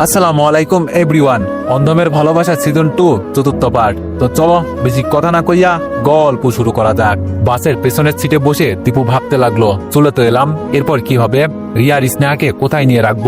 আসসালামু আলাইকুম এভরিওয়ান অন্ধমের ভালোবাসা সিজন টু চতুর্থ পার্ট তো চলো, বেশি কথা না কইয়া গল্প শুরু করা যাক। বাসের পেছনের সিটে বসে দীপু ভাবতে লাগল, চলে তো এলাম, এরপর কি হবে? রিয়ার স্নেহাকে কোথায় নিয়ে রাখব?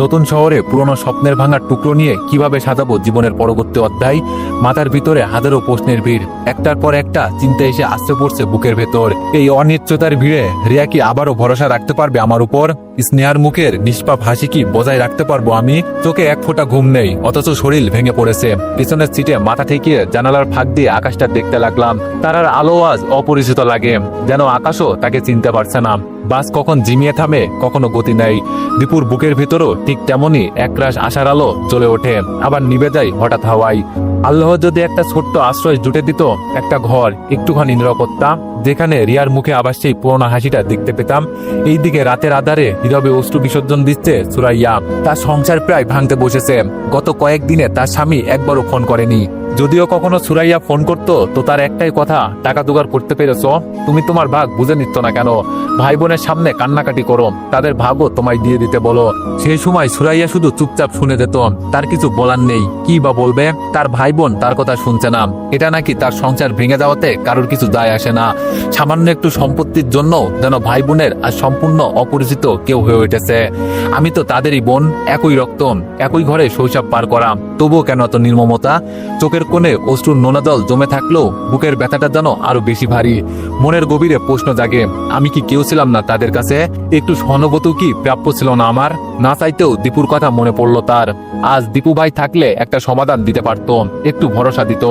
নতুন শহরে পুরনো স্বপ্নের ভাঙার টুকরো নিয়ে কীভাবে সাজাবো জীবনের পরবর্তী অধ্যায়? মাথার ভিতরে হাজারো প্রশ্নের ভিড়। একটার পর একটা চিন্তা এসে আসতে পড়ছে বুকের ভেতর। এই অনিশ্চয়তার ভিড়ে রিয়া কি আবারও ভরসা রাখতে পারবে আমার উপর? স্নেহার মুখের নিষ্পাপ হাসি কি বজায় রাখতে পারব আমি? চোখে এক ফোঁটা ঘুম নেই, অথচ শরীর ভেঙে পড়েছে। পিছনের সিটে মাথা ঠেকিয়ে জানালার ফাঁক দিয়ে আকাশটা দেখতে লাগলাম। তারার আলো আজ অপরিচিত লাগে। যেন আকাশও তাকে চিনতে পারছে না। বাস কখন জিমিয়ে থামে, কখনো গতি নেই। দীপুর বুকের ভিতরও ঠিক তেমনই একরাশ আশার আলো চলে ওঠে। আবার নিভে যায় হঠাৎ হাওয়ায়। আল্লাহ যদি একটা ছোট্ট আশ্রয় জুটে দিত, একটা ঘর, একটুখানি নিরাপত্তা, যেখানে রিয়ার মুখে আবার সেই পুরোনো হাসিটা দেখতে পেতাম, এইদিকে রাতের আধারে নীরবে অশ্রু বিসর্জন দিচ্ছে সুরাইয়া। তার সংসার প্রায় ভাঙতে বসেছে। গত কয়েকদিনে তার স্বামী একবারও ফোন করেনি। যদিও কখনো সুরাইয়া ফোন করতো, তো তার একটাই কথা, টাকা জোগাড় করতে পেরেছ? তুমি তোমার ভাগ বুঝে নিচ্ছ না কেন? ভাই বোনের সামনে কান্নাকাটি করো। তাদের ভাগও তোমায় দিয়ে দিতে বলো। সেই সময় সুরাইয়া শুধু চুপচাপ শুনে যেত। তার কিছু বলার নেই। কি বা বলবে? তার ভাই বোন তার কথা শুনছে না। এটা নাকি তার সংসার ভেঙে যাওয়াতে কারোর কিছু দায় আসে না। সামান্য একটু সম্পত্তির জন্য যেন ভাই বোনের আর সম্পূর্ণ অপরিচিত কেউ হয়ে উঠেছে। আমি তো তাদেরই বোন, একই রক্ত, একই ঘরে শৈশব পার করা। তবুও কেন এত নির্মমতা? চোখের কোণে অশ্রুর নোনা জল জমে থাকলেও বুকের ব্যথাটা যেন আরও বেশি ভারী। মনের গভীরে প্রশ্ন জাগে, আমি কি কেউ ছিলাম না তাদের কাছে? একটু সহানুভূতি কি প্রাপ্য ছিল না আমার? না চাইতেও দীপুর কথা মনে পড়ল তার। আজ দীপু ভাই থাকলে একটা সমাধান দিতে পারত, একটু ভরসা দিত।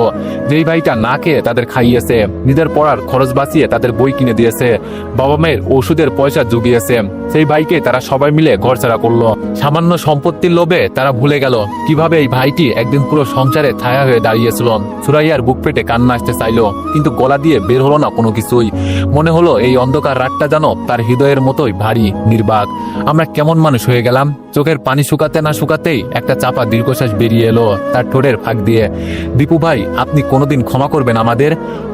যেই ভাইটা না খেয়ে তাদের খাইয়েছে, নিজের পড়ার খরচ বাঁচিয়ে তাদের বই কিনে দিয়েছে, বাবা মায়ের ওষুধের পয়সা জুগিয়েছে, সেই ভাইকে তারা সবাই মিলে ঘর ছাড়া করল। সামান্য সম্পত্তির লোভে তারা ভুলে গেল, কীভাবে এই ভাইটি একদিন পুরো সংসারে ছায়া হয়ে দাঁড়িয়েছিল সুরাইয়ার বুক পেটে কান্না আসতে চাইলো, কিন্তু গলা দিয়ে বের হলো না কোনো কিছুই। মনে হলো এই অন্ধকার রাতটা যেন তার হৃদয়ের মতোই ভারী, নির্বাক। আমরা কেমন মানুষ হয়ে গেলাম? চোখের পানি শুকাতে না শুকাতেই একটা চাপা দীর্ঘশ্বাস বেরিয়ে এলো তার ঠোঁটের ফাঁক দিয়ে। দীপু ভাই, আপনি কোনোদিন ক্ষমা করবেন আমাদের?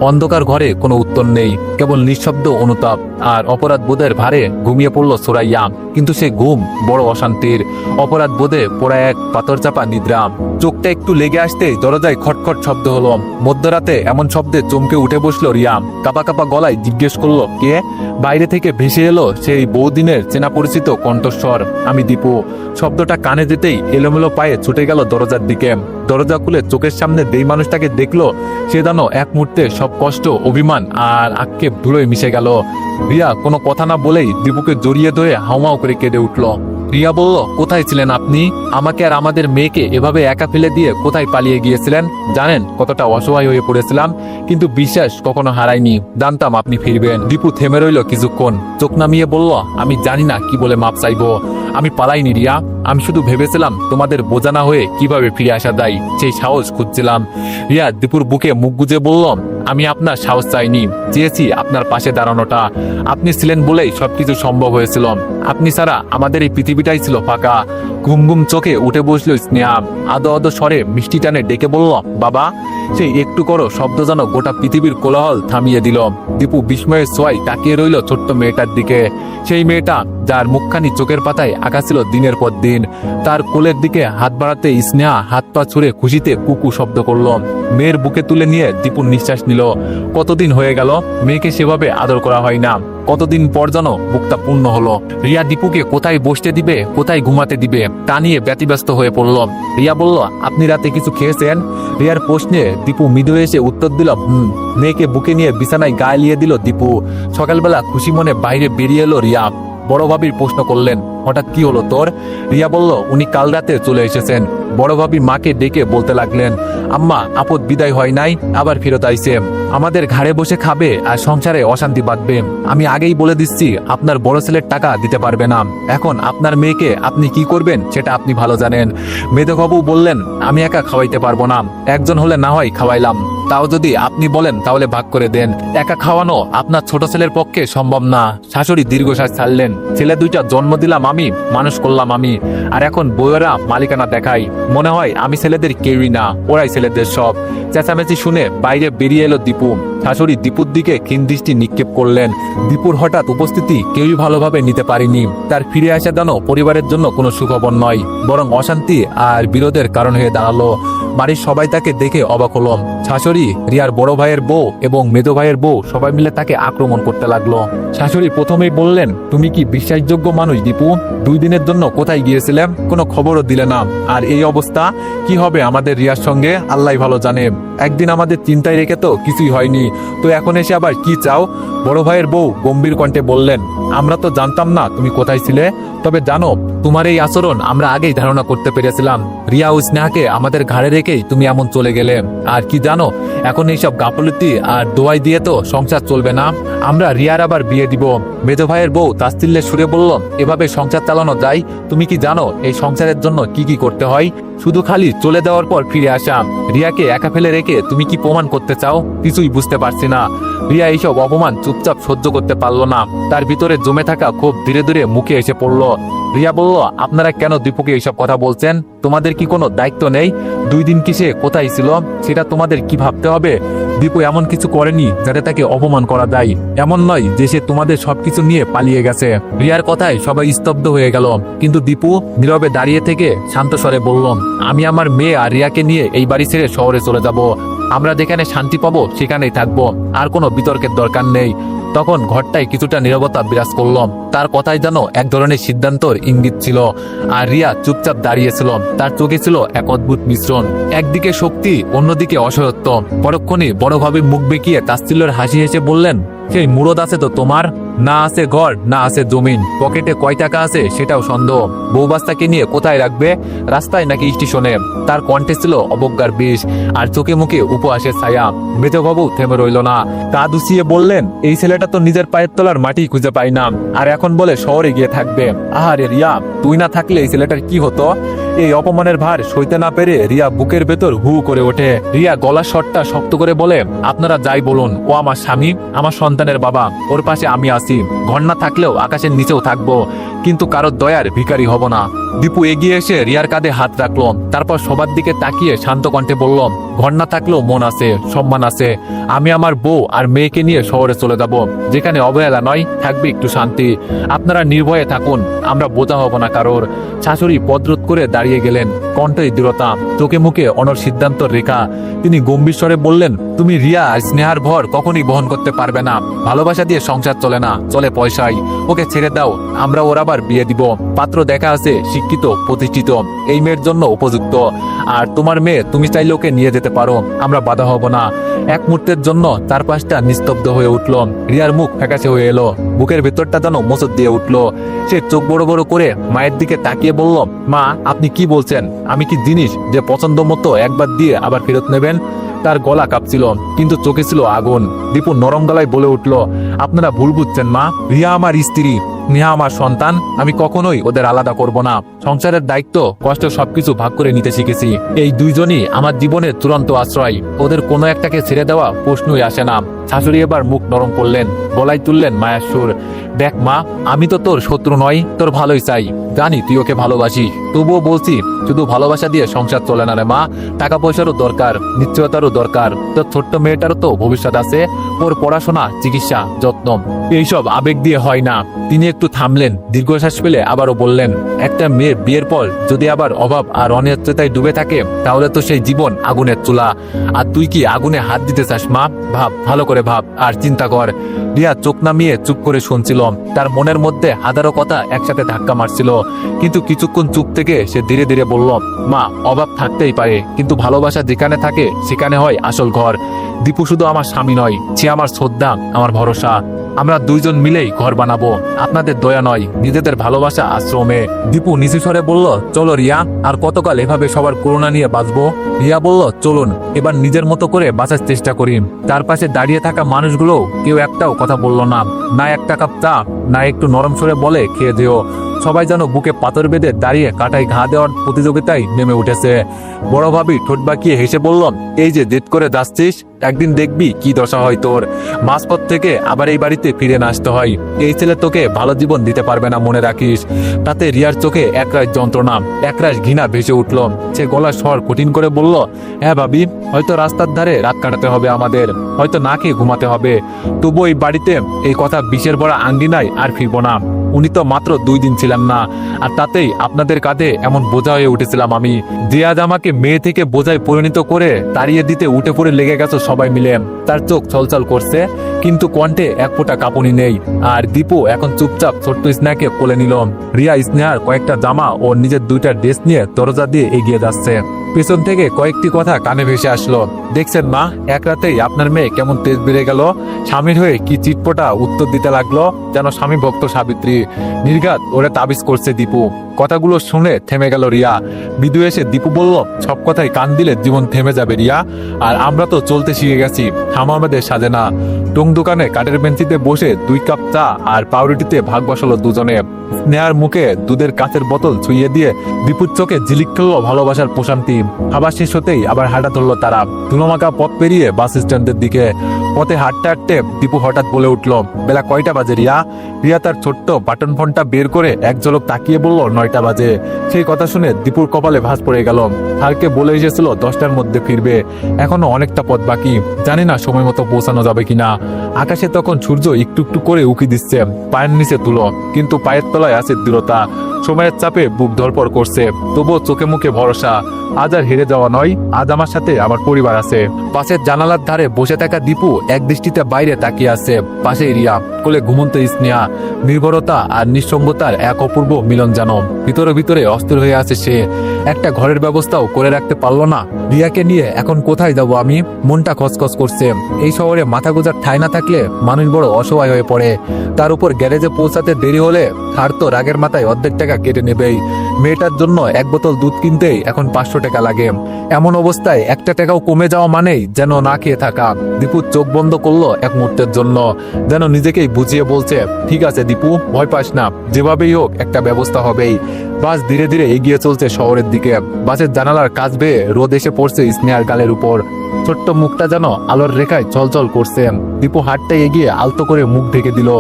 অন্ধকার ঘরে কোনো উত্তর নেই, কেবল নিঃশব্দ অনুতাপ আর অপরাধ বোধের ভারে ঘুমিয়ে পড়ল সোরাইয়া। কিন্তু সে ঘুম বড় অশান্তির। অপরাধ বোধে পোড়া এক পাথর চাপা নিদ্রা। চোখটা একটু লেগে আসতেই দরজায় খটখট শব্দ হলো, মধ্যরাতে এমন শব্দে চমকে উঠে বসল রিয়াম। কাপা কাপা গলায় জিজ্ঞেস করল, কে? বাইরে থেকে ভেসে এলো সেই বহুদিনের চেনা পরিচিত কণ্ঠস্বর। আমি দীপু। শব্দটা কানে যেতেই এলোমেলো পায়ে ছুটে গেল দরজার দিকে। দরজা খুলে চোখের সামনে যেই মানুষটাকে দেখল, সে যেন এক মুহূর্তে সব কষ্ট, অভিমান আর আক্ষেপ ধুলোয় মিশে গেল। রিয়া কোনো কথা না বলেই দীপুকে জড়িয়ে ধরে হাউমাউ করে কেঁদে উঠল। রিয়া বলল, কোথায় ছিলেন আপনি? আমাকে আর আমাদের মেয়েকে এভাবে একা ফেলে দিয়ে কোথায় পালিয়ে গিয়েছিলেন? জানেন, কতটা অসহায় হয়ে পড়েছিলাম, কিন্তু বিশ্বাস কখনো হারাইনি জানতাম আপনি ফিরবেন। দীপু থেমে রইল কিছুক্ষণ। চোখ নামিয়ে বলল, আমি জানি না কি বলে মাপ চাইব। আমি পালাইনি রিয়া। আমি শুধু ভেবেছিলাম তোমাদের বোঝানা হয়ে কীভাবে ফিরে আসা যায়, সেই সাহস খুঁজছিলাম। রিয়া, দীপুর বুকে মুখ গুজে বললাম, আমি আপনার সাহস চাইনি, চেয়েছি আপনার পাশে দাঁড়ানোটা। আপনি ছিলেন বলেই সবকিছু সম্ভব হয়েছিল। আপনি ছাড়া আমাদের এই পৃথিবীটাই ছিল ফাঁকা। ঘুম ঘুম চোখে উঠে বসল স্নেহা। আদো আদো স্বরে মিষ্টি টানে ডেকে বলল বাবা, সেই একটু করো শব্দ যেন গোটা পৃথিবীর কোলাহল থামিয়ে দিল। দীপু বিস্ময়ের সোয়াই তাকিয়ে রইল ছোট্ট মেয়েটার দিকে। সেই মেয়েটা যার মুখখানি চোখের পাতায় আঁকা ছিল দিনের পর দিন। তার কোলের দিকে হাত বাড়াতে স্নেহা হাত পা ছুঁড়ে খুশিতে কুকু শব্দ করল। মেয়ের বুকে তুলে নিয়ে দীপুর নিঃশ্বাস নিল। কতদিন হয়ে গেল? মেয়েকে সেভাবে আদর করা হয় না। কতদিন পর যেন বুকটা পূর্ণ হলো? রিয়া দীপুকে কোথায় বসতে দিবে, কোথায় ঘুমাতে দিবে, তা নিয়ে ব্যতিব্যস্ত হয়ে পড়ল। রিয়া বলল, আপনি রাতে কিছু খেয়েছেন? রিয়ার প্রশ্নে দীপু মৃদু এসে উত্তর দিল, হুম, মেয়েকে বুকে নিয়ে বিছানায় গায়ে লিয়ে দিল দীপু। সকালবেলা খুশি মনে বাইরে বেরিয়ে এলো রিয়া। বড় ভাবির প্রশ্ন করলেন, হঠাৎ কি হলো তোর? রিয়া বলল, উনি কাল রাতে চলে এসেছেন। বড় ভাবি মাকে ডেকে বলতে লাগলেন, আম্মা, আপদ বিদায় হয় নাই, আবার ফেরত আইছে। আমাদের ঘাড়ে বসে খাবে আর সংসারে অশান্তি বাঁধবে। আমি আগেই বলে দিচ্ছি, আপনার বড় ছেলের টাকা দিতে পারবে না। এখন আপনার মেয়েকে আপনি কি করবেন, সেটা আপনি ভালো জানেন। মেধবাবু বললেন, আমি একা খাওয়াইতে পারব না। একজন হলে না হয় খাওয়াইলাম। তাও যদি আপনি বলেন, তাহলে ভাগ করে দেন। একা খাওয়ানো আপনার ছোট ছেলের পক্ষে সম্ভব না। শাশুড়ি দীর্ঘশ্বাস ছাড়লেন। ছেলে দুইটা জন্ম দিলাম আমি, মানুষ করলাম আমি। আর এখন বইয়েরা মালিকানা দেখাই মনে হয় আমি ছেলেদের কেউই না, ওরাই ছেলেদের সব। চেঁচামেচি শুনে বাইরে বেরিয়ে এলো দীপু। শাশুড়ি দীপুর দিকে দৃষ্টি নিক্ষেপ করলেন। দীপুর হঠাৎ উপস্থিতি কেউই ভালোভাবে নিতে পারেনি। তার ফিরে আসা যেন পরিবারের জন্য কোনো সুখবর নয়, বরং অশান্তি আর বিরোধের কারণ হয়ে দাঁড়াল। বাড়ির সবাই তাকে দেখে অবাক হলো শাশুড়ি, রিয়ার বড় ভাইয়ের বউ এবং মেজো ভাইয়ের বউ সবাই মিলে তাকে আক্রমণ করতে লাগল। শাশুড়ি প্রথমেই বললেন, তুমি কি বিশ্বাসযোগ্য মানুষ দীপু? দুই দিনের জন্য কোথায় গিয়েছিলাম? কোনো খবরও দিলে না। আর এই অবস্থা? কি হবে আমাদের রিয়ার সঙ্গে? আল্লাহ ভালো জানে। একদিন আমাদের চিন্তায় রেখে তো কিছুই হয়নি। তো এখন এসে আবার কি চাও? বড় ভাইয়ের বউ গম্ভীর কণ্ঠে বললেন, আমরা তো জানতাম না তুমি কোথায় ছিলে। তবে জানো, তোমার এই আচরণ আমরা আগেই ধারণা করতে পেরেছিলাম। রিয়া ও স্নেহাকে আমাদের ঘাড়ে রেখেই তুমি এমন চলে গেলে। আর কি জানো, এখন এইসব গাফলতি আর দোয়াই দিয়ে তো সংসার চলবে না। আমরা রিয়ার আবার বিয়ে দিব। মেজো ভাইয়ের বউ তাস্তিল্যে সুরে বলল, এভাবে সংসার চালানো যায়? তুমি কি জানো, এই সংসারের জন্য কি কি করতে হয়? শুধু খালি চলে দেওয়ার পর ফিরে আসাম রিয়াকে একা ফেলে রেখে তুমি কি প্রমাণ করতে চাও? কিছুই বুঝতে পারছি না। রিয়া এইসব অপমান চুপচাপ সহ্য করতে পারল না। তার ভিতরে জমে থাকা খুব ধীরে ধীরে মুখে এসে পড়ল। রিয়া বলল, আপনারা কেন দীপকে এইসব কথা বলছেন? তোমাদের কি কোনো দায়িত্ব নেই? দুই দিন কি সে কোথায় ছিল? সেটা তোমাদের কি ভাবতে হবে? দীপু এমন কিছু করেনি যাতে তাকে অপমান করা যায়। এমন নয় যে সে তোমাদের সবকিছু নিয়ে পালিয়ে গেছে। রিয়ার কথায় সবাই স্তব্ধ হয়ে গেল। কিন্তু দীপু নীরবে দাঁড়িয়ে থেকে শান্ত স্বরে বললাম আমি আমার মেয়ে আর রিয়াকে নিয়ে এই বাড়ি ছেড়ে শহরে চলে যাব। আমরা যেখানে শান্তি পাবো সেখানেই থাকব। আর কোনো বিতর্কের দরকার নেই। তখন ঘরটায় কিছুটা নিরবতা বিরাজ করলাম। তার কথাই যেন এক ধরনের সিদ্ধান্তর ইঙ্গিত ছিল। আর রিয়া চুপচাপ দাঁড়িয়েছিল। তার চোখে ছিল এক অদ্ভুত মিশ্রণ। একদিকে শক্তি, অন্যদিকে অসহত্ব পরক্ষণে বড়ভাবে মুখ বেঁকিয়ে তাস্তিল্যের হাসি হেসে বললেন সেই মুরদ আছে তো তোমার? না আছে ঘর, না আছে জমিন। পকেটে কয় টাকা আছে সেটাও সন্দেহ। বউবাস্তাকে নিয়ে কোথায় রাখবে? রাস্তায় নাকি স্টেশনে? তার কণ্ঠে ছিল অবজ্ঞার বিষ, আর চোখে মুখে উপহাসের ছায়া। মেজবাবু থেমে রইল না। তা উচিয়ে বললেন, এই ছেলেটা তো নিজের পায়ের তলার মাটি খুঁজে পাই না। আর এখন বলে শহরে গিয়ে থাকবে। আহারে রিয়া, তুই না থাকলে এই ছেলেটার কি হতো? এই অপমানের ভার সইতে না পেরে রিয়া বুকের ভেতর হু করে ওঠে। রিয়া গলা শটটা শক্ত করে বলে, আপনারা যাই বলুন, ও আমার স্বামী, আমার সন্তানের বাবা, ওর পাশে আমি আছি। ঘর না থাকলেও আকাশের নিচেও থাকব, কিন্তু কারোর দয়ার ভিকারি হব না। দীপু এগিয়ে এসে রিয়ার কাঁধে হাত রাখল। তারপর সবার দিকে তাকিয়ে শান্ত কণ্ঠে বলল ঘর না থাকলেও মন আছে, সম্মান আছে। আমি আমার বউ আর মেয়েকে নিয়ে শহরে চলে যাব। যেখানে অবহেলা নয়, থাকবে একটু শান্তি। আপনারা নির্ভয়ে থাকুন, আমরা বোঝা হব না কারোর। শাশুড়ি পদরোধ করে দাঁড়িয়ে গেলেন কণ্ঠে দৃঢ়তা, চোখে মুখে অনর সিদ্ধান্ত রেখা। তিনি গম্ভীর স্বরে বললেন, তুমি রিয়া আর স্নেহার ভর কখনই বহন করতে পারবে না। ভালোবাসা দিয়ে সংসার চলে না, চলে পয়সায় ওকে ছেড়ে দাও, আমরা ওর আবার বিয়ে দিব। পাত্র দেখা আছে শিক্ষিত, প্রতিষ্ঠিত, এই মেয়ের জন্য উপযুক্ত। আর তোমার মেয়ে, তুমি চাইলে ওকে নিয়ে যেতে পারো, আমরা বাধা হব না। এক মুহূর্তের জন্য চার পাঁচটা নিস্তব্ধ হয়ে উঠল। রিয়ার মুখ ফ্যাকাশে হয়ে এলো। বুকের ভেতরটা যেন মোচর দিয়ে উঠল। সে চোখ বড় বড় করে মায়ের দিকে তাকিয়ে বলল, মা, আপনি কি বলছেন? আমি কি জিনিস যে পছন্দ মতো একবার দিয়ে আবার ফেরত নেবেন? তার গলা কাঁপছিল, কিন্তু চোখে ছিল আগুন। দীপু নরম গলায় বলে উঠল, আপনারা ভুল বুঝছেন মা। রিয়া আমার স্ত্রী। নেহা আমার সন্তান, আমি কখনোই ওদের আলাদা করব না। সংসারের দায়িত্ব, কষ্ট সবকিছু ভাগ করে নিতে শিখেছি। এই দুইজনই আমার জীবনের চূড়ান্ত আশ্রয়। ওদের কোনো একটাকে ছেড়ে দেওয়া প্রশ্নই আসে না। শাশুড়ি এবার মুখ নরম করলেন বলাই তুললেন মায়ের সুর। দেখ মা, আমি তো তোর শত্রু নই, তোর ভালোই চাই। জানি তুই ওকে ভালোবাসি তবুও বলছি, শুধু ভালোবাসা দিয়ে সংসার চলে না রে মা। টাকা পয়সারও দরকার, নিশ্চয়তারও দরকার। তোর ছোট্ট মেয়েটারও তো ভবিষ্যৎ আছে। ওর পড়াশোনা, চিকিৎসা যত্ন এইসব আবেগ দিয়ে হয় না। তিনি একটু থামলেন, দীর্ঘশ্বাস ফেলে আবারও বললেন, একটা মেয়ের বিয়ের পর যদি আবার অভাব আর অনিশ্চয়তায় ডুবে থাকে, তাহলে তো সেই জীবন আগুনের চুলা। আর তুই কি আগুনে হাত দিতে চাস মা? ভাব, ভালো করে ভাব, আর চিন্তা কর। রিয়া চোখ নামিয়ে চুপ করে শুনছিল তার মনের মধ্যে হাজারো কথা একসাথে ধাক্কা মারছিল। কিন্তু কিছুক্ষণ চুপ থেকে সে ধীরে ধীরে বলল, মা, অভাব থাকতেই পারে, কিন্তু ভালোবাসা যেখানে থাকে, সেখানে হয় আসল ঘর। দীপু শুধু আমার স্বামী নয়, সে আমার শ্রদ্ধা, আমার ভরসা। আমরা দুইজন মিলেই ঘর বানাবো। আপনাদের দয়া নয়, নিজেদের ভালোবাসা আশ্রমে। দীপু নিচু স্বরে বলল, চলো রিয়া, আর কতকাল এভাবে সবার করোনা নিয়ে বাঁচবো? রিয়া বলল, চলুন, এবার নিজের মতো করে বাঁচার চেষ্টা করি। তার পাশে দাঁড়িয়ে থাকা মানুষগুলো কেউ একটাও কথা বলল না। না একটা কাপ চা, না একটু নরম সরে বলে, খেয়ে যেও। সবাই যেন বুকে পাথর বেঁধে দাঁড়িয়ে কাটায় ঘা দেওয়ার প্রতিযোগিতায় নেমে উঠেছে। বড় ভাবি ঠোঁট বাঁকিয়ে হেসে বললাম এই যে জেদ করে যাচ্ছিস, একদিন দেখবি কি দশা হয় তোর। মাঝপথ থেকে আবার এই বাড়িতে ফিরে আসতে হয়। এই ছেলে তোকে ভালো জীবন দিতে পারবে না মনে রাখিস। তাতে রিয়ার চোখে একরাশ যন্ত্রণা, একরাশ ঘৃণা ভেসে উঠল। সে গলার স্বর কঠিন করে বলল হ্যাঁ ভাবি, হয়তো রাস্তার ধারে রাত কাটাতে হবে আমাদের। হয়তো না খেয়ে ঘুমাতে হবে। তবু এই বাড়িতে এই কথা বিষের বড় আঙ্গিনায় আর ফিরবো না। উনি তো মাত্র দুই দিন ছিলেন না, আর তাতেই আপনাদের কাঁধে এমন বোঝা হয়ে উঠেছিলাম আমি, যে আজ আমাকে মেয়ে থেকে বোঝায় পরিণত করে তাড়িয়ে দিতে উঠে পড়ে লেগে গেছে সবাই মিলে। তার চোখ চলচল করছে কিন্তু কণ্ঠে এক ফোঁটা কাঁপুনি নেই, আর দীপু এখন চুপচাপ ছোট্ট স্নেহাকে কোলে নিল। রিয়া স্নেহার কয়েকটা জামা ও নিজের দুইটা ড্রেস নিয়ে দরজা দিয়ে এগিয়ে যাচ্ছে। পেছন থেকে কয়েকটি কথা কানে ভেসে আসলো। দেখছেন মা, এক রাতেই আপনার মেয়ে কেমন তেজ বেড়ে গেল? স্বামীর হয়ে কি চিটপটা উত্তর দিতে লাগল? যেন স্বামী ভক্ত সাবিত্রী। নির্ঘাত ওরা তাবিজ করছে দীপু। কথাগুলো শুনে থেমে গেল রিয়া। বিদু এসে দীপু বলল, সব কথাই কান দিলে জীবন থেমে যাবে রিয়া। আর আমরা তো চলতে শিখে গেছি, থামা আমাদের সাজে না। টং দোকানে কাঠের বেঞ্চিতে বসে দুই কাপ চা আর পাউরুটিতে ভাগ বসালো দুজনে। স্নেহার মুখে দুধের কাঁচের বোতল ছুঁয়ে দিয়ে দীপুর চোখে জিলিক খেললো ভালোবাসার প্রশান্তি। খাবার শেষ হতেই আবার হাঁটা ধরলো তারা। ধুলোমাকা পথ পেরিয়ে বাস স্ট্যান্ডের দিকে। পথে হাঁটতে হাঁটতে দীপু হঠাৎ বলে উঠল, বেলা কয়টা বাজে রিয়া? রিয়া তার ছোট্ট বাটন ফোনটা বের করে এক ঝলক তাকিয়ে বলল, নয়টা বাজে। সেই কথা শুনে দীপুর কপালে ভাঁজ পড়ে গেল। হারকে বলে এসেছিল, দশটার মধ্যে ফিরবে। এখনও অনেকটা পথ বাকি। জানি না সময় মতো পৌঁছানো যাবে কিনা। আকাশে তখন সূর্য একটু একটু করে উকি দিচ্ছে, পায়ের নিচে তুলো কিন্তু পায়ের তলায় আছে দৃঢ়তা। সময়ের চাপে বুক ধরপড় করছে। তবুও চোখে মুখে ভরসা। আজ আর হেরে যাওয়া নয়, আজ আমার সাথে আমার পরিবার আছে। পাশের জানালার ধারে বসে থাকা দীপু এক দৃষ্টিতে বাইরে তাকিয়ে আছে। পাশে রিয়া, কোলে ঘুমন্ত স্নেহা। নির্ভরতা আর নিঃসঙ্গতার এক অপূর্ব মিলন যেন। ভিতরে ভিতরে অস্থির হয়ে আছে সে। একটা ঘরের ব্যবস্থাও করে রাখতে পারল না। রিয়াকে নিয়ে এখন কোথায় যাব আমি? মনটা খসখস করছে। এই শহরে মাথা গোজার ঠাই না থাকলে মানুষ বড় অসহায় হয়ে পড়ে। তার উপর গ্যারেজে পৌঁছাতে দেরি হলে আর তো রাগের মাথায় অর্ধেক টাকা কেটে নেবেই। মেয়েটার জন্য এক বোতল দুধ কিনতেই এখন পাঁচশো টাকা লাগে। এমন অবস্থায় একটা টাকাও কমে যাওয়া মানেই যেন না খেয়ে থাকা। দীপু চোখ বন্ধ করল এক মুহূর্তের জন্য। যেন নিজেকেই বুঝিয়ে বলছে, ঠিক আছে দীপু, ভয় পাস না। যেভাবেই হোক, একটা ব্যবস্থা হবেই। বাস ধীরে ধীরে এগিয়ে চলছে শহরের দিকে। বাসের জানালার কাজ বেয়ে রোদ এসে পড়ছে স্নেহার গালের উপর। ছোট্ট মুখটা যেন আলোর রেখায় চলচল করছে। দীপু হাটটা এগিয়ে আলতো করে মুখ ঢেকে দিল,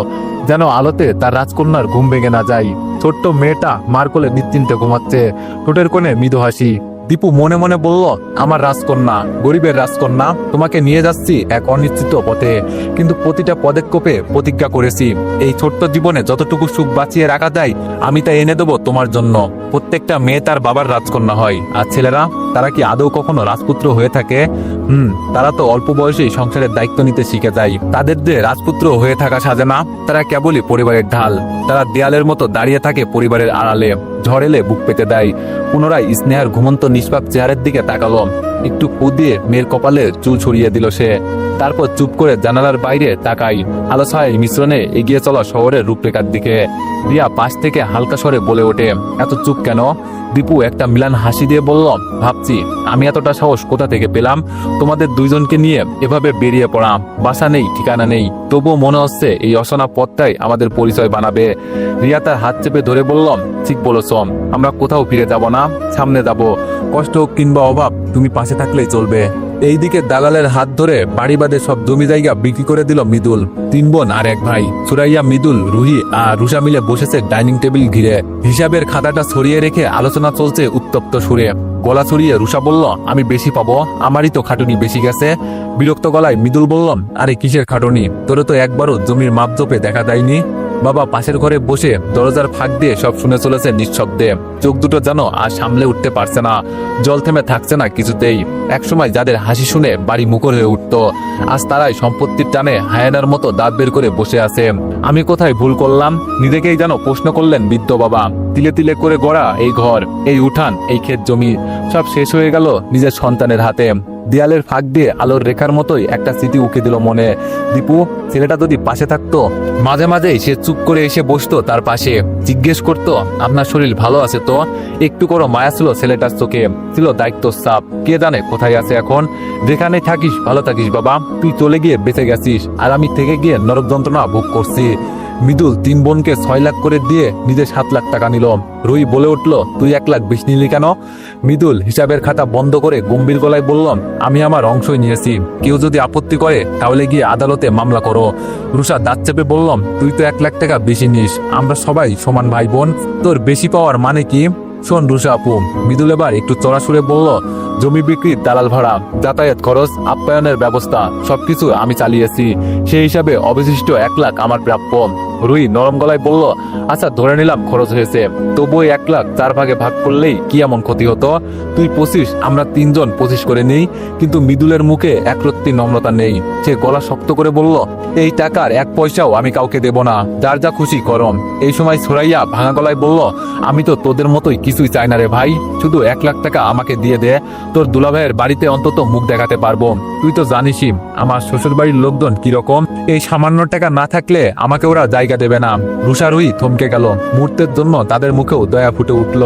যেন আলোতে তার রাজকন্যার ঘুম ভেঙে না যায়। ছোট্ট মেয়েটা মার কোলে নিশ্চিন্তে ঘুমাচ্ছে। ঠোঁটের কোণে মৃদু হাসি। দীপু মনে মনে বলল, আমার রাজকন্যা, গরিবের রাজকন্যা, তোমাকে নিয়ে যাচ্ছি এক অনিশ্চিত পথে। কিন্তু প্রতিটা পদক্ষেপে প্রতিজ্ঞা করেছি। এই ছোট্ট জীবনে যতটুকু সুখ বাঁচিয়ে রাখা যায়, আমি তা এনে দেবো তোমার জন্য। প্রত্যেকটা মেয়ে তার বাবার রাজকন্যা হয়। আর ছেলেরা? তারা কি আদৌ কখনো রাজপুত্র হয়ে থাকে? হুম, তারা তো অল্প বয়সেই সংসারের দায়িত্ব নিতে শিখে যায়। তাদের যে রাজপুত্র হয়ে থাকা সাজে না, তারা কেবলই পরিবারের ঢাল। তারা দেয়ালের মতো দাঁড়িয়ে থাকে পরিবারের আড়ালে। ঝড়েলে বুক পেতে দেয়। পুনরায় স্নেহার ঘুমন্ত নিষ্পাপ চেহারের দিকে তাকালো। একটু পু দিয়ে মেয়ের কপালে চুল ছড়িয়ে দিল সে। তারপর চুপ করে জানালার বাইরে তাকাই আলো ছায় মিশ্রণে এগিয়ে চলা শহরের রূপরেখার দিকে। রিয়া পাশ থেকে হালকা স্বরে বলে ওঠে, এত চুপ কেন? দীপু একটা মিলান হাসি দিয়ে বলল, ভাবছি, আমি এতটা সাহস কোথা থেকে পেলাম? তোমাদের দুইজনকে নিয়ে এভাবে বেরিয়ে পড়া, বাসা নেই, ঠিকানা নেই। তবুও মনে হচ্ছে এই অসনা পথটাই আমাদের পরিচয় বানাবে। রিয়া তার হাত চেপে ধরে বললাম, ঠিক বলেছ, আমরা কোথাও ফিরে যাব না, সামনে যাব। কষ্ট কিংবা অভাব, তুমি পাশে থাকলেই চলবে। এইদিকে দালালের হাত ধরে বাড়ি বাদে সব জমি জায়গা বিক্রি করে দিল মৃদুল। তিন বোন আর এক ভাই, সুরাইয়া, মৃদুল, রুহি আর রুষা মিলে বসেছে ডাইনিং টেবিল ঘিরে। হিসাবের খাতাটা ছড়িয়ে রেখে আলোচনা চলছে উত্তপ্ত সুরে। গলা ছড়িয়ে রুষা বলল, আমি বেশি পাবো, আমারই তো খাটুনি বেশি গেছে। বিরক্ত গলায় মৃদুল বললাম আরে কিসের খাটুনি? তোরে তো একবারও জমির মাপ জপে দেখা দেয়নি। বাবা পাশের ঘরে বসে দরজার ফাঁক দিয়ে সব শুনে চলেছে নিঃশব্দে। চোখ দুটো যেন আর সামলে উঠতে পারছে না। জল থেমে থাকছে না কিছুতেই। একসময় যাদের হাসি শুনে বাড়ি মুখর হয়ে উঠত। আজ তারাই সম্পত্তির টানে হায়ানার মতো দাঁত বের করে বসে আছে। আমি কোথায় ভুল করলাম? নিজেকেই যেন প্রশ্ন করলেন বৃদ্ধ বাবা। তিলে তিলে করে গড়া এই ঘর, এই উঠান, এই ক্ষেত জমি, সব শেষ হয়ে গেল নিজের সন্তানের হাতে। দেয়ালের ফাঁক দিয়ে আলোর রেখার মতোই একটা স্মৃতি উকে দিল মনে। দীপু, ছেলেটা যদি পাশে থাকতো? মাঝে মাঝেই সে চুপ করে এসে বসতো তার পাশে। জিজ্ঞেস করতো, আপনার শরীর ভালো আছে তো? একটু করো মায়া ছিল ছেলেটার চোখে, ছিল দায়িত্ব চাপ কে জানে কোথায় আছে এখন? যেখানে থাকিস, ভালো থাকিস বাবা। তুই চলে গিয়ে বেঁচে গেছিস। আর আমি থেকে গিয়ে নরক যন্ত্রণা ভোগ করছি। মৃদুল তিন বোনকে ছয় লাখ করে দিয়ে নিজে সাত লাখ টাকা নিল। রুই বলে উঠল, তুই এক লাখ বিশ নিলি কেন? মিদুল হিসাবের খাতা বন্ধ করে গম্ভীর গলায় বললাম আমি আমার অংশই নিয়েছি। কেউ যদি আপত্তি করে, তাহলে গিয়ে আদালতে মামলা করো। রুষা দাঁত চেপে বললাম তুই তো এক লাখ টাকা বেশি নিস। আমরা সবাই সমান ভাই বোন। তোর বেশি পাওয়ার মানে কি? শোন রুষা আপু, মৃদুল এবার একটু চড়াশুড়ে বলল, জমি বিক্রির দালাল ভাড়া, যাতায়াত খরচ, আপ্যায়নের ব্যবস্থা, সবকিছু আমি চালিয়েছি। সেই হিসাবে অবশিষ্ট এক লাখ আমার প্রাপ্য। রুই নরম গলায় বলল আচ্ছা ধরে নিলাম খরচ হয়েছে। তবুও এক লাখ চার ভাগে ভাগ করলেই কি এমন ক্ষতি হতো? তুই পঁচিশ, আমরা তিনজন পঁচিশ করে নেই, কিন্তু মৃদুলের মুখে একরত্তি নম্রতা নেই। সে গলা শক্ত করে বলল, এই টাকার এক পয়সাও আমি কাউকে দেব না। যার যা খুশি করম। এই সময় সুরাইয়া ভাঙা গলায় বলল, আমি তো তোদের মতোই কিছুই চাই না রে ভাই। শুধু এক লাখ টাকা আমাকে দিয়ে দে। তোর দুলাভাইয়ের বাড়িতে অন্তত মুখ দেখাতে পারব। তুই তো জানিসই, আমার শ্বশুর বাড়ির লোকজন কীরকম। এই সামান্য টাকা না থাকলে আমাকে ওরা জায়গা দেবে না। রুষারুই থমকে গেল। মুহূর্তের জন্য তাদের মুখেও দয়া ফুটে উঠল।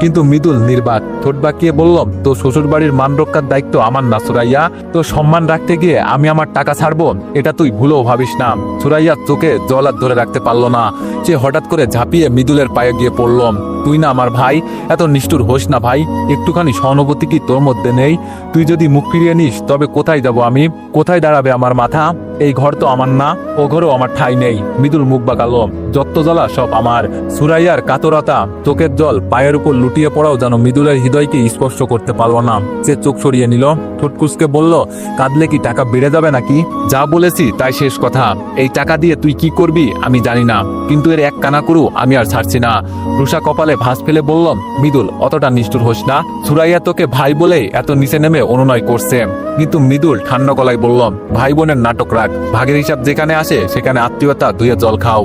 কিন্তু মৃদুল নির্বাক ঠোঁট বাঁকিয়ে বললাম তো শ্বশুর বাড়ির মান রক্ষার দায়িত্ব আমার না, সুরাইয়া? তো সম্মান রাখতে গিয়ে আমি আমার টাকা ছাড়বো? এটা তুই ভুলেও ভাবিস না। সুরাইয়া চোখে জল আর ধরে রাখতে পারল না। সে হঠাৎ করে ঝাঁপিয়ে মৃদুলের পায়ে গিয়ে পড়লাম তুই না আমার ভাই? এত নিষ্ঠুর হোস না ভাই? একটুখানি সহানুভূতি কি তোর মধ্যে নেই? তুই যদি মুখ ফিরিয়ে নিস, তবে কোথায় যাব আমি? কোথায় দাঁড়াবে আমার মাথা? এই ঘর তো আমার না, ও ঘরও আমার ঠাই নেই। মৃদুল মুখ বাঁকালো যত্ত জ্বালা সব আমার। সুরাইয়ার কাতরতা চোখের জল পায়ের উপর লুটিয়ে পড়াও যেন মৃদুলের হৃদয়কে স্পর্শ করতে পারল না। সে চোখ সরিয়ে নিল ঠোঁটকুসকে বলল, কাঁদলে কি টাকা বেড়ে যাবে নাকি? যা বলেছি তাই শেষ কথা। এই টাকা দিয়ে তুই কি করবি আমি জানি না, কিন্তু এর এক কানা করু আমি আর ছাড়ছি না। রুষা কপালে ভাঁজ ফেলে বললাম মৃদুল, অতটা নিষ্ঠুর হোস না। সুরাইয়া তোকে ভাই বলে এত নিচে নেমে অনুনয় করছে। কিন্তু মৃদুল ঠান্ডা গলায় বললাম ভাই বোনের নাটক রাখ ভাগের হিসাব যেখানে আসে, সেখানে আত্মীয়তা ধুয়ে জল খাও।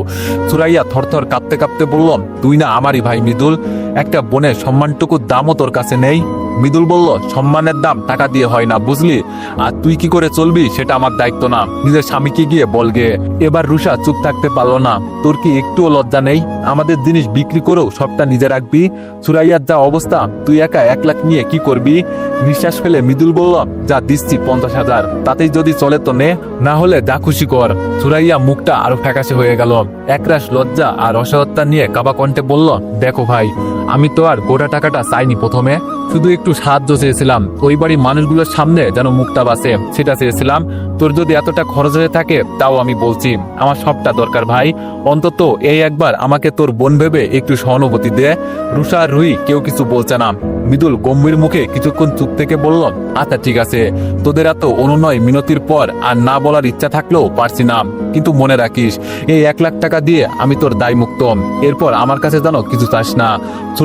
সুরাইয়া থরথর কাঁপতে কাঁপতে বললাম তুই না আমারই ভাই মৃদুল? একটা বোনের সম্মানটুকু দামও তোর কাছে নেই? মৃদুল বলল, সম্মানের দাম টাকা দিয়ে হয় না, বুঝলি? আর তুই কি করে চলবি সেটা আমার দায়িত্ব না। নিজের স্বামীকে গিয়ে বলগে এবার রুষা চুপ থাকতে পারল না। তোর কি একটুও লজ্জা নেই? আমাদের জিনিস বিক্রি করেও সবটা নিজে রাখবি? সুরাইয়ার যা অবস্থা, তুই একা এক লাখ নিয়ে কি করবি? নিঃশ্বাস ফেলে মৃদুল বলল, যা দিচ্ছি পঞ্চাশ হাজার, তাতেই যদি চলে তো নে, না হলে যা খুশি কর। সুরাইয়া মুখটা আরও ফ্যাকাশে হয়ে গেল। একরাশ লজ্জা আর অসহত্যা নিয়ে কাবা কণ্ঠে বলল, দেখো ভাই আমি তো আর গোটা টাকাটা চাইনি প্রথমে। শুধু একটু সাহায্য চেয়েছিলাম। ওই বাড়ির মানুষগুলোর সামনে যেন মুখটা বাসে, সেটা চেয়েছিলাম। তোর যদি এতটা খরচ হয়ে থাকে, তাও আমি বলছি, আমার সবটা দরকার ভাই। অন্তত এই একবার আমাকে তোর বোন ভেবে একটু সহানুভূতি দে। রুষা রুই, কেউ কিছু বলছে না। মৃদুল গম্ভীর মুখে কিছুক্ষণ চুপ থেকে বলল আচ্ছা ঠিক আছে। তোদের এত অনুনয় মিনতির পর আর না বলার ইচ্ছা থাকলেও পারছি না। কিন্তু মনে রাখিস, এই এক লাখ টাকা দিয়ে আমি তোর দায় মুক্ত এরপর আমার কাছে জানো কিছু চাস না।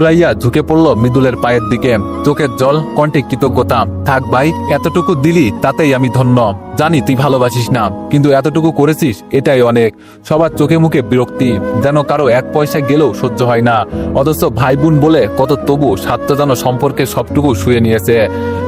সুরাইয়া ঝুঁকে পড়ল মৃদুলের পায়ের দিকে। চোখের জল, কণ্ঠে কৃতজ্ঞতা। থাক ভাই, এতটুকু দিলি, তাতেই আমি ধন্য। জানি তুই ভালোবাসিস না, কিন্তু এতটুকু করেছিস, এটাই অনেক। সবার চোখে মুখে বিরক্তি। যেন কারও এক পয়সা গেলেও সহ্য হয় না। অথচ ভাই বোন বলে, কত তবু স্বার্থ যেন সম্পর্কে সবটুকু শুয়ে নিয়েছে।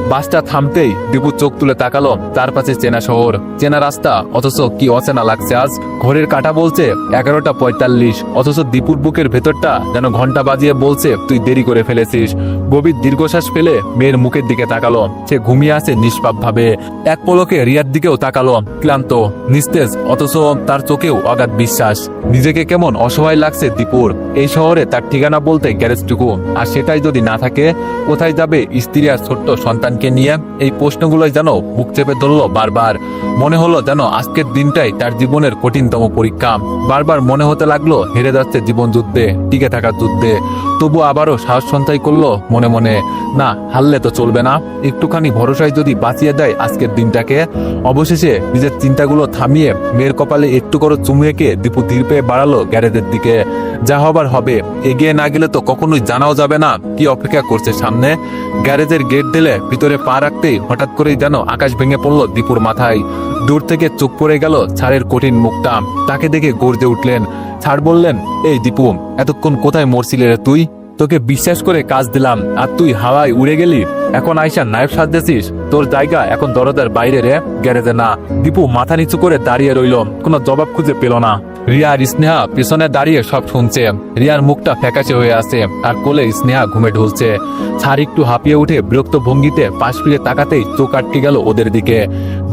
বাসটা থামতেই দীপু চোখ তুলে তাকালো তার পাশে চেনা শহর। চেনা রাস্তা, অথচ কি অচেনা লাগছে আজ? ঘড়ির কাটা বলছে, এগারোটা পঁয়তাল্লিশ। অথচ দীপুর বুকের ভেতরটা যেন ঘণ্টা বাজিয়ে বলছে, তুই দেরি করে ফেলেছিস। গভীর দীর্ঘশ্বাস ফেলে মেয়ের মুখের দিকে তাকালো। সে ঘুমিয়ে আছে নিষ্পাপ ভাবে এক পলকে রিয়ার দিকেও তাকালো, ক্লান্ত, নিস্তেজ, অথচ তার চোখেও অগাধ বিশ্বাস। নিজেকে কেমন অসহায় লাগছে দীপুর। এই শহরে তার ঠিকানা বলতে গ্যারেজটুকু। আর সেটাই যদি না থাকে, কোথায় যাবে স্ত্রী আর ছোট্ট সন্তানকে নিয়ে? এই প্রশ্নগুলোই যেন বুক চেপে ধরলো বারবার। মনে হলো যেন আজকের দিনটাই তার জীবনের কঠিনতম পরীক্ষা। বারবার মনে হতে লাগল, হেরে যাচ্ছে জীবন যুদ্ধে, টিকে থাকার যুদ্ধে। তবু আবারও সাহস সঞ্চয় করল মনে মনে মনে, না, হারলে তো চলবে না। একটুখানি ভরসায় যদি বাঁচিয়ে দেয় আজকের দিনটাকে, অবশেষে নিজের চিন্তাগুলো থামিয়ে মেয়ের কপালে একটু করে চুমু এঁকে দীপু ধীর পেয়ে বাড়ালো গ্যারেজের দিকে। যা হবার হবে, এগিয়ে না গেলে তো কখনোই জানাও যাবে না কি অপেক্ষা করছে সামনে। গ্যারেজের গেট দিলে ভিতরে পা রাখতেই হঠাৎ করেই যেন আকাশ ভেঙে পড়ল দীপুর মাথায়। দূর থেকে চোখ পড়ে গেল ছাড়ের কঠিন মুখটা। তাকে দেখে গর্জে উঠলেন। ছাড় বললেন, এই দীপু, এতক্ষণ কোথায় মরছিলে রে তুই? তোকে বিশ্বাস করে কাজ দিলাম, আর তুই হাওয়ায় উড়ে গেলি। এখন আইসা নায়ক সাজতেছিস। তোর জায়গা এখন দরজার বাইরে রে, গ্যারেজে না। দীপু মাথা নিচু করে দাঁড়িয়ে রইল, কোনো জবাব খুঁজে পেল না। রিয়া আর স্নেহা পিছনে দাঁড়িয়ে সব শুনছে। রিয়ার মুখটা ফ্যাকাশে হয়ে আছে, আর কোলে স্নেহা ঘুমে ঢুলছে। ছাড় একটু হাঁপিয়ে উঠে বিরক্ত ভঙ্গিতে পাশ ফিরে তাকাতেই চোখ আটকে গেল ওদের দিকে।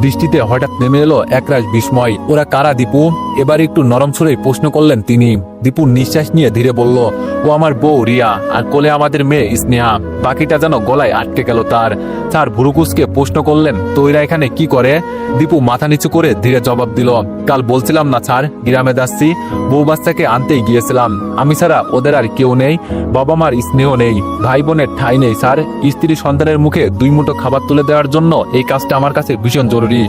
দৃষ্টিতে হঠাৎ নেমে এলো একরাশ বিস্ময়। ওরা কারা দীপু? এবার একটু নরম সুরেই প্রশ্ন করলেন তিনি। দীপু নিঃশ্বাস নিয়ে ধীরে বলল ও আমার বউ রিয়া, আর কোলে আমাদের মেয়ে স্নেহা। বাকিটা যেন গলায় আটকে গেল তার। স্যার ভুরুকুসকে প্রশ্ন করলেন তো এরা এখানে কি করে? দীপু মাথা নিচু করে ধীরে জবাব দিল, কাল বলছিলাম না স্যার, গ্রামে যাচ্ছি। বউ বাচ্চাকে আনতেই গিয়েছিলাম। আমি ছাড়া ওদের আর কেউ নেই, বাবা মার স্নেহ নেই ভাই বোনের ঠাই নেই স্যার। স্ত্রী সন্তানের মুখে দুই মুঠো খাবার তুলে দেওয়ার জন্য এই কাজটা আমার কাছে ভীষণ জরুরি।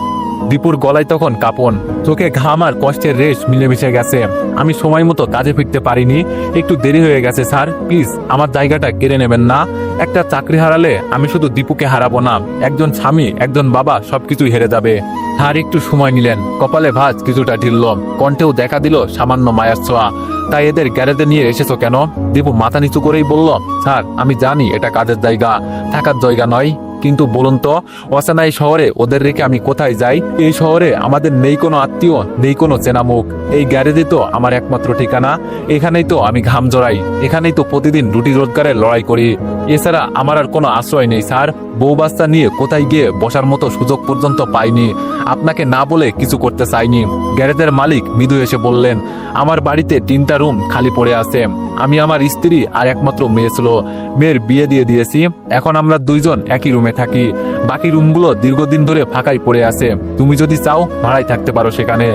দীপুর গলায় তখন কাপন। চোখে ঘাম আর কষ্টের রেশ মিলেমিশে গেছে। আমি সময় মতো কাজে ফিরতে পারিনি। একটু দেরি হয়ে গেছে, স্যার। প্লিজ, আমার জায়গাটা কেড়ে নেবেন না। একটা চাকরি হারালে আমি শুধু দীপুকে হারাবো না, একজন স্বামী, একজন বাবা সবকিছু হেরে যাবে। স্যার, একটু সময় নিলেন। কপালে ভাঁজ কিছুটা ঢিলল। কণ্ঠেও দেখা দিল সামান্য মায়ার ছোঁয়া। তাই এদের গ্যারেজে নিয়ে এসেছ কেন? দীপু মাথা নিচু করেই বলল, স্যার, আমি জানি এটা কাজের জায়গা। থাকার জায়গা নয়। কিন্তু বলুন তো অচেনা এই শহরে ওদের রেখে আমি কোথায় যাই? এই শহরে আমাদের নেই কোনো আত্মীয়, নেই কোনো চেনা মুখ এই গ্যারেজে তো আমার একমাত্র ঠিকানা। এখানেই তো আমি ঘাম জড়াই। এখানেই তো প্রতিদিন রুটি রোজগারের লড়াই করি। এছাড়া আমার আর কোনো আশ্রয় নেই, স্যার। বউ বাচ্চা নিয়ে কোথায় গিয়ে বসার মতো সুযোগ পর্যন্ত পাইনি। আপনাকে না বলে কিছু করতে চাইনি। গ্যারেজের মালিক মৃদু এসে বললেন, আমার বাড়িতে তিনটা রুম খালি পড়ে আছে। আমি আমার স্ত্রী আর একমাত্র মেয়ে ছিল। মেয়ের বিয়ে দিয়ে দিয়েছি। এখন আমরা দুইজন একই রুমে থাকি, বাকি রুমগুলো দীর্ঘদিন ধরে ফাঁকাই পড়ে আছে। তুমি যদি চাও ভাড়াই থাকতে পারো সেখানে।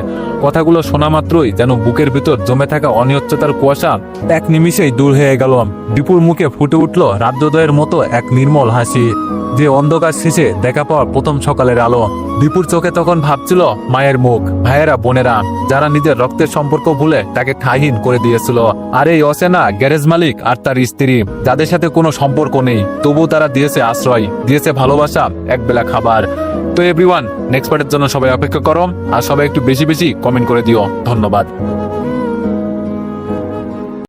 কথাগুলো শোনা মাত্রই যেন বুকের ভিতর জমে থাকা অনিয়চ্ছতার কুয়াশা এক নিমিষেই দূর হয়ে গেল। দীপুর মুখে ফুটে উঠল রাজ্যদয়ের মতো এক নির্মল হাসি, যে অন্ধকার শেষে দেখা পাওয়া প্রথম সকালের আলো। দীপুর চোখে তখন ভাবছিল, মায়ের মুখ, ভাইয়েরা, বোনেরা, যারা নিজের রক্তের সম্পর্ক ভুলে তাকে ঠাইহীন করে দিয়েছিল। আর এই অসেনা গ্যারেজ মালিক আর তার স্ত্রী, যাদের সাথে কোনো সম্পর্ক নেই তবু তারা দিয়েছে আশ্রয় ভালোবাসা এক বেলা খাবার। তো এভরিওয়ান নেক্সট পার্টের জন্য সবাই অপেক্ষা করো আর সবাই একটু বেশি বেশি কমেন্ট করে দিও। ধন্যবাদ।